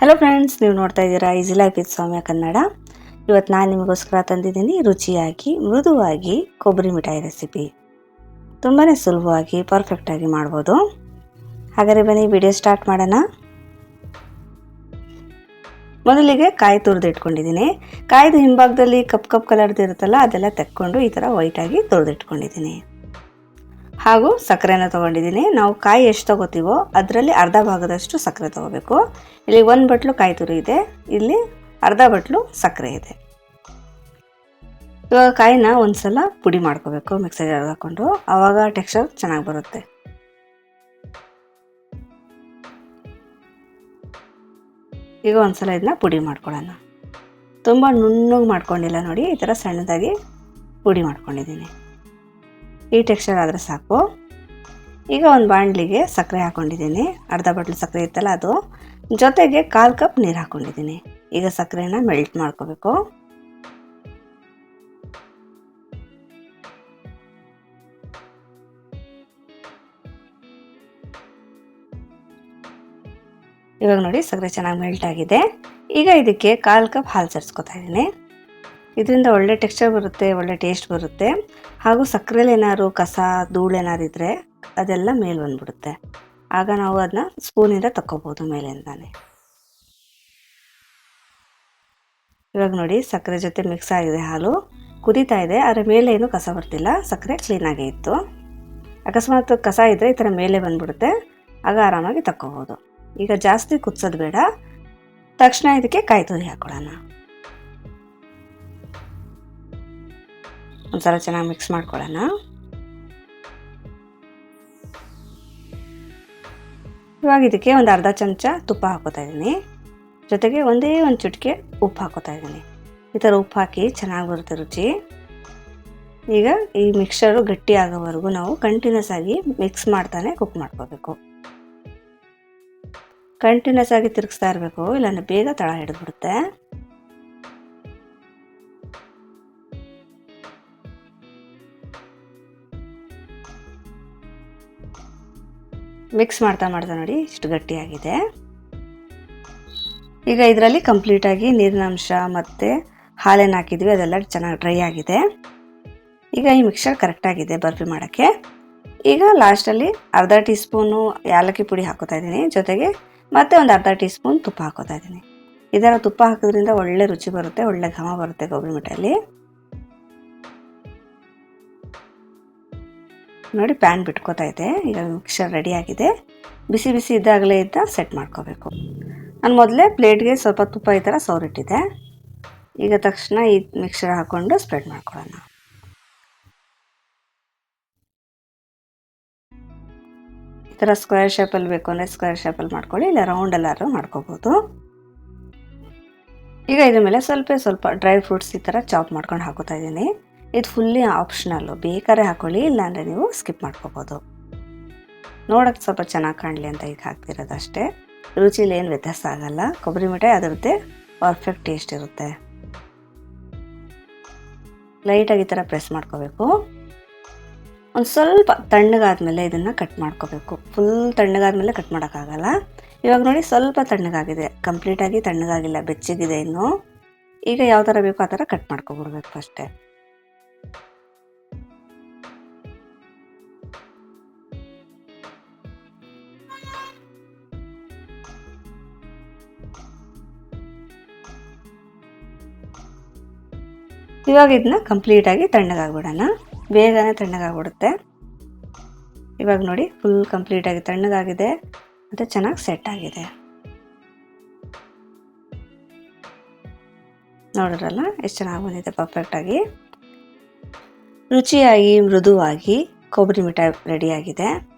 Hello friends ನೀವು ನೋಡ್ತಾ ಇದ್ದೀರಾ easy life with Soumya Kannada. ಇವತ್ತು ನಾನು ನಿಮಗೋಸ್ಕರ ತಂದಿದ್ದೀನಿ ರುಚಿಯಾಗಿ, ಮೃದುವಾಗಿ ಕೊಬ್ಬರಿ ಮಿಠಾಯಿ ರೆಸಿಪಿ ತುಂಬಾ ಸುಲಭವಾಗಿ ಪರ್ಫೆಕ್ಟಾಗಿ ಮಾಡ್ಬೋದು. ಹಾಗಾದರೆ ಬನ್ನಿ ವಿಡಿಯೋ ಸ್ಟಾರ್ಟ್ ಮಾಡೋಣ. ಮೊದಲಿಗೆ ಕಾಯಿ ತುರಿದು ಇಟ್ಕೊಂಡಿದ್ದೀನಿ. ಕಾಯ್ದು ಹಿಂಭಾಗದಲ್ಲಿ ಕಪ್ ಕಪ್ ಕಲರ್ದು ಇರುತ್ತಲ್ಲ, ಅದೆಲ್ಲ ತೆಕ್ಕೊಂಡು ಈ ಥರ ವೈಟಾಗಿ ತುರಿದಿಟ್ಕೊಂಡಿದ್ದೀನಿ ಹಾಗೂ ಸಕ್ಕರೆನ ತೊಗೊಂಡಿದ್ದೀನಿ. ನಾವು ಕಾಯಿ ಎಷ್ಟು ತೊಗೋತೀವೋ ಅದರಲ್ಲಿ ಅರ್ಧ ಭಾಗದಷ್ಟು ಸಕ್ಕರೆ ತೊಗೋಬೇಕು. ಇಲ್ಲಿ ಒಂದು ಬಟ್ಲು ಕಾಯಿ ತುರಿ ಇದೆ. ಇಲ್ಲಿ ಅರ್ಧ ಬಟ್ಲು ಸಕ್ಕರೆ ಇದೆ. ಇವಾಗ ಕಾಯಿನ ಒಂದ್ಸಲ ಪುಡಿ ಮಾಡ್ಕೋಬೇಕು ಮಿಕ್ಸರ್ ಹಾಕ್ಕೊಂಡು ಆವಾಗ ಟೆಕ್ಸ್ಚರ್ ಚೆನ್ನಾಗಿ ಬರುತ್ತೆ. ಈಗ ಒಂದ್ಸಲ ಇದನ್ನ ಪುಡಿ ಮಾಡ್ಕೊಳ್ಳೋಣ. ತುಂಬ ನುಣ್ಣಗೆ ಮಾಡ್ಕೊಂಡಿಲ್ಲ ನೋಡಿ, ಈ ಥರ ಸಣ್ಣದಾಗಿ ಪುಡಿ ಮಾಡ್ಕೊಂಡಿದ್ದೀನಿ. ಈ ಟೆಕ್ಸ್ಚರ್ ಆದರೆ ಸಾಕು. ಈಗ ಒಂದು ಬಾಣಲಿಗೆ ಸಕ್ಕರೆ ಹಾಕ್ಕೊಂಡಿದ್ದೀನಿ ಅರ್ಧ ಬಟ್ಲು ಸಕ್ಕರೆ ಇತ್ತಲ್ಲ ಅದು. ಜೊತೆಗೆ ಕಾಲು ಕಪ್ ನೀರು ಹಾಕ್ಕೊಂಡಿದ್ದೀನಿ ಈಗ ಸಕ್ಕರೆನ ಮೆಲ್ಟ್ ಮಾಡ್ಕೋಬೇಕು. ಇವಾಗ ನೋಡಿ ಸಕ್ಕರೆ ಚೆನ್ನಾಗಿ ಮೆಲ್ಟ್ ಆಗಿದೆ. ಈಗ ಇದಕ್ಕೆ ಕಾಲು ಕಪ್ ಹಾಲು ಸೇರಿಸ್ಕೊತಾ ಇದ್ದೀನಿ. ಇದರಿಂದ ಒಳ್ಳೆ ಟೆಕ್ಸ್ಚರ್ ಬರುತ್ತೆ, ಒಳ್ಳೆ ಟೇಸ್ಟ್ ಬರುತ್ತೆ. ಹಾಗೂ ಸಕ್ಕರೆಲಿ ಏನಾದ್ರು ಕಸ, ಧೂಳು ಇದ್ದರೆ ಅದೆಲ್ಲ ಮೇಲೆ ಬಂದ್ಬಿಡುತ್ತೆ. ಆಗ ನಾವು ಅದನ್ನ ಸ್ಪೂನಿಂದ ತಕ್ಕೋಬೋದು ಮೇಲಿಂದಾನೆ. ಇವಾಗ ನೋಡಿ ಸಕ್ಕರೆ ಜೊತೆ ಮಿಕ್ಸ್ ಆಗಿದೆ ಹಾಲು. ಕುದೀತಾ ಇದೆ ಅದರ ಮೇಲೆ ಏನು ಕಸ ಬರ್ತಿಲ್ಲ. ಸಕ್ಕರೆ ಕ್ಲೀನಾಗೇ ಇತ್ತು. ಅಕಸ್ಮಾತ್ ಕಸ ಇದ್ದರೆ ಈ ಥರ ಮೇಲೆ ಬಂದ್ಬಿಡುತ್ತೆ. ಆಗ ಆರಾಮಾಗಿ ತಕ್ಕೋಬೋದು. ಈಗ ಜಾಸ್ತಿ ಕುದಿಸೋದು ಬೇಡ. ತಕ್ಷಣ ಇದಕ್ಕೆ ಕಾಯಿ ತುರಿ ಹಾಕೊಳ್ಳೋಣ. ಒಂದ್ಸಲ ಚೆನ್ನಾಗಿ ಮಿಕ್ಸ್ ಮಾಡ್ಕೊಳ್ಳೋಣ ಇವಾಗ ಇದಕ್ಕೆ ಒಂದು ಅರ್ಧ ಚಮಚ ತುಪ್ಪ ಹಾಕೋತಾ ಇದ್ದೀನಿ. ಜೊತೆಗೆ ಒಂದೇ ಒಂದು ಚುಟಿಕೆ ಉಪ್ಪು ಹಾಕೋತಾ ಇದ್ದೀನಿ. ಈ ಥರ ಉಪ್ಪು ಹಾಕಿ ಚೆನ್ನಾಗಿ ಬರುತ್ತೆ ರುಚಿ. ಈಗ ಈ ಮಿಕ್ಸರು ಗಟ್ಟಿ ಆಗೋವರೆಗೂ ನಾವು ಕಂಟಿನ್ಯೂಸ್ ಆಗಿ ಮಿಕ್ಸ್ ಮಾಡ್ತಾನೆ ಕುಕ್ ಮಾಡ್ಕೋಬೇಕು. ಕಂಟಿನ್ಯೂಸ್ ಆಗಿ ತಿರುಗಿಸ್ತಾ ಇರಬೇಕು, ಇಲ್ಲಾಂದರೆ ಬೇಗ ತಳ ಹಿಡಿದ್ಬಿಡುತ್ತೆ. ಮಿಕ್ಸ್ ಮಾಡ್ತಾ ಮಾಡ್ತಾ ನೋಡಿ, ಇಷ್ಟು ಗಟ್ಟಿಯಾಗಿದೆ. ಈಗ ಇದರಲ್ಲಿ ಕಂಪ್ಲೀಟಾಗಿ ನೀರಿನ ಅಂಶ ಮತ್ತು ಹಾಲೇನು ಹಾಕಿದ್ವಿ, ಅದೆಲ್ಲ ಚೆನ್ನಾಗಿ ಡ್ರೈ ಆಗಿದೆ. ಈಗ ಈ ಮಿಕ್ಸರ್ ಕರೆಕ್ಟಾಗಿದೆ ಬರ್ಫಿ ಮಾಡೋಕ್ಕೆ. ಈಗ ಲಾಸ್ಟಲ್ಲಿ ಅರ್ಧ ಟೀ ಸ್ಪೂನು ಏಲಕ್ಕಿ ಪುಡಿ ಹಾಕೋತಾ ಇದ್ದೀನಿ, ಜೊತೆಗೆ ಮತ್ತೆ ಒಂದು ಅರ್ಧ ಟೀ ಸ್ಪೂನ್ ತುಪ್ಪ ಹಾಕೋತಾ ಇದ್ದೀನಿ. ಇದರ ತುಪ್ಪ ಹಾಕೋದ್ರಿಂದ ಒಳ್ಳೆ ರುಚಿ ಬರುತ್ತೆ, ಒಳ್ಳೆ ಘಮ ಬರುತ್ತೆ ಗೋಬಿ ಮಿಠಾಯಲ್ಲಿ. ನೋಡಿ ಪ್ಯಾನ್ ಬಿಟ್ಕೋತಾ ಇದೆ. ಈಗ ಮಿಕ್ಸರ್ ರೆಡಿ ಆಗಿದೆ. ಬಿಸಿ ಬಿಸಿ ಇದ್ದಾಗಲೇ ಇದ್ದ ಸೆಟ್ ಮಾಡ್ಕೋಬೇಕು. ನಾನು ಮೊದಲೇ ಪ್ಲೇಟ್ಗೆ ಸ್ವಲ್ಪ ತುಪ್ಪ ಈ ಥರ ಸೌರಿಟ್ಟಿದೆ ಈಗ ತಕ್ಷಣ ಈ ಮಿಕ್ಸರ್ ಹಾಕ್ಕೊಂಡು ಸ್ಪ್ರೆಡ್ ಮಾಡ್ಕೊಳ್ಳೋಣ. ಈ ಥರ ಸ್ಕ್ವೇರ್ ಶೇಪಲ್ಲಿ ಬೇಕು ಅಂದರೆ ಸ್ಕ್ವೇರ್ ಶೇಪಲ್ಲಿ ಮಾಡ್ಕೊಳ್ಳಿ. ಇಲ್ಲ ರೌಂಡ್ ಮಾಡ್ಕೋಬೋದು. ಈಗ ಇದ್ರ ಮೇಲೆ ಸ್ವಲ್ಪ ಸ್ವಲ್ಪ ಡ್ರೈ ಫ್ರೂಟ್ಸ್ ಈ ಥರ ಚಾಪ್ ಮಾಡ್ಕೊಂಡು ಹಾಕೋತಾ ಇದ್ದೀನಿ. ಇದು ಫುಲ್ಲಿ ಆಪ್ಷನಲ್ಲು. ಬೇಕಾದ್ರೆ ಹಾಕೊಳ್ಳಿ, ಇಲ್ಲಾಂದರೆ ನೀವು ಸ್ಕಿಪ್ ಮಾಡ್ಕೋಬೋದು. ನೋಡೋಕ್ಕೆ ಸ್ವಲ್ಪ ಚೆನ್ನಾಗಿ ಕಾಣಲಿ ಅಂತ ಈಗ ಹಾಕ್ತಿರೋದು ಅಷ್ಟೇ ರುಚಿಲಿ ಏನು ವ್ಯತ್ಯಾಸ ಆಗಲ್ಲ. ಕೊಬ್ಬರಿ ಮಿಠಾಯಿ ಅದರದ್ದೇ ಪರ್ಫೆಕ್ಟ್ ಟೇಸ್ಟ್ ಇರುತ್ತೆ. ಲೈಟಾಗಿ ಈ ಥರ ಪ್ರೆಸ್ ಮಾಡ್ಕೋಬೇಕು. ಒಂದು ಸ್ವಲ್ಪ ತಣ್ಣಗಾದ್ಮೇಲೆ ಇದನ್ನು ಕಟ್ ಮಾಡ್ಕೋಬೇಕು. ಫುಲ್ ತಣ್ಣಗಾದ್ಮೇಲೆ ಕಟ್ ಮಾಡೋಕ್ಕಾಗಲ್ಲ. ಇವಾಗ ನೋಡಿ ಸ್ವಲ್ಪ ತಣ್ಣಗಾಗಿದೆ. ಕಂಪ್ಲೀಟಾಗಿ ತಣ್ಣಗಾಗಿಲ್ಲ ಬೆಚ್ಚಗಿದೆ ಇನ್ನು ಈಗ ಯಾವ ಥರ ಬೇಕೋ ಆ ಥರ ಕಟ್ ಮಾಡ್ಕೊಬಿಡ್ಬೇಕು ಅಷ್ಟೇ. ಇವಾಗ ಇದನ್ನ ಕಂಪ್ಲೀಟಾಗಿ ತಣ್ಣಗಾಗ್ಬಿಡೋಣ. ಬೇಗನೆ ತಣ್ಣಗಾಗ್ಬಿಡುತ್ತೆ. ಇವಾಗ ನೋಡಿ ಫುಲ್ ಕಂಪ್ಲೀಟಾಗಿ ತಣ್ಣಗಾಗಿದೆ. ಮತ್ತು ಚೆನ್ನಾಗಿ ಸೆಟ್ ಆಗಿದೆ. ನೋಡಿದ್ರಲ್ಲ, ಎಷ್ಟು ಚೆನ್ನಾಗಿ ಬಂದಿದೆ ಪರ್ಫೆಕ್ಟಾಗಿ ರುಚಿಯಾಗಿ, ಮೃದುವಾಗಿ ಕೊಬ್ಬರಿ ಮಿಠಾಯಿ ರೆಡಿಯಾಗಿದೆ